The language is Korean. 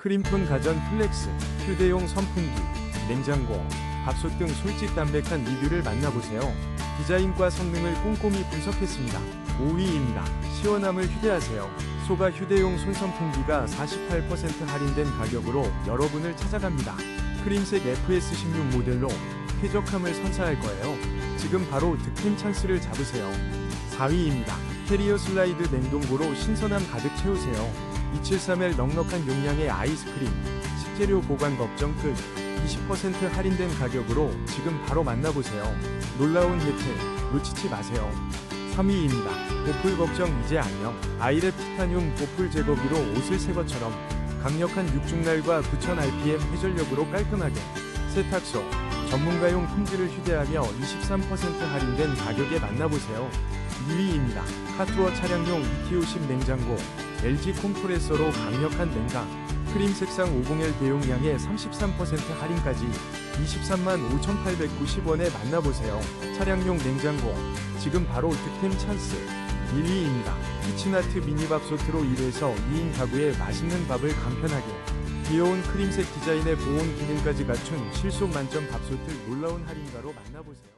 크림톤 가전 플렉스, 휴대용 선풍기, 냉장고, 밥솥 등 솔직 담백한 리뷰를 만나보세요. 디자인과 성능을 꼼꼼히 분석했습니다. 5위입니다. 시원함을 휴대하세요. 소가 휴대용 손선풍기가 48% 할인된 가격으로 여러분을 찾아갑니다. 크림색 FS16 모델로 쾌적함을 선사할 거예요. 지금 바로 득템 찬스를 잡으세요. 4위입니다. 캐리어 슬라이드 냉동고로 신선함 가득 채우세요. 273L 넉넉한 용량의 아이스크림, 식재료 보관 걱정 끝. 20% 할인된 가격으로 지금 바로 만나보세요. 놀라운 혜택 놓치지 마세요. 3위입니다. 보풀 걱정 이제 안녕. 아이랩 티타늄 보풀 제거기로 옷을 새 것처럼 강력한 육중날과 9000rpm 회전력으로 깔끔하게 세탁소 전문가용 품질을 휴대하며 23% 할인된 가격에 만나보세요. 2위입니다. 카투어 차량용 2kg10 냉장고 LG 콤프레서로 강력한 냉각 크림 색상 501 대용량에 33% 할인까지 23만 5,890원에 만나보세요. 차량용 냉장고 지금 바로 득템 찬스 1위입니다. 키친아트 미니밥솥으로 1에서 2인 가구에 맛있는 밥을 간편하게 귀여운 크림색 디자인의 보온 기능까지 갖춘 실속 만점 밥솥을 놀라운 할인가로 만나보세요.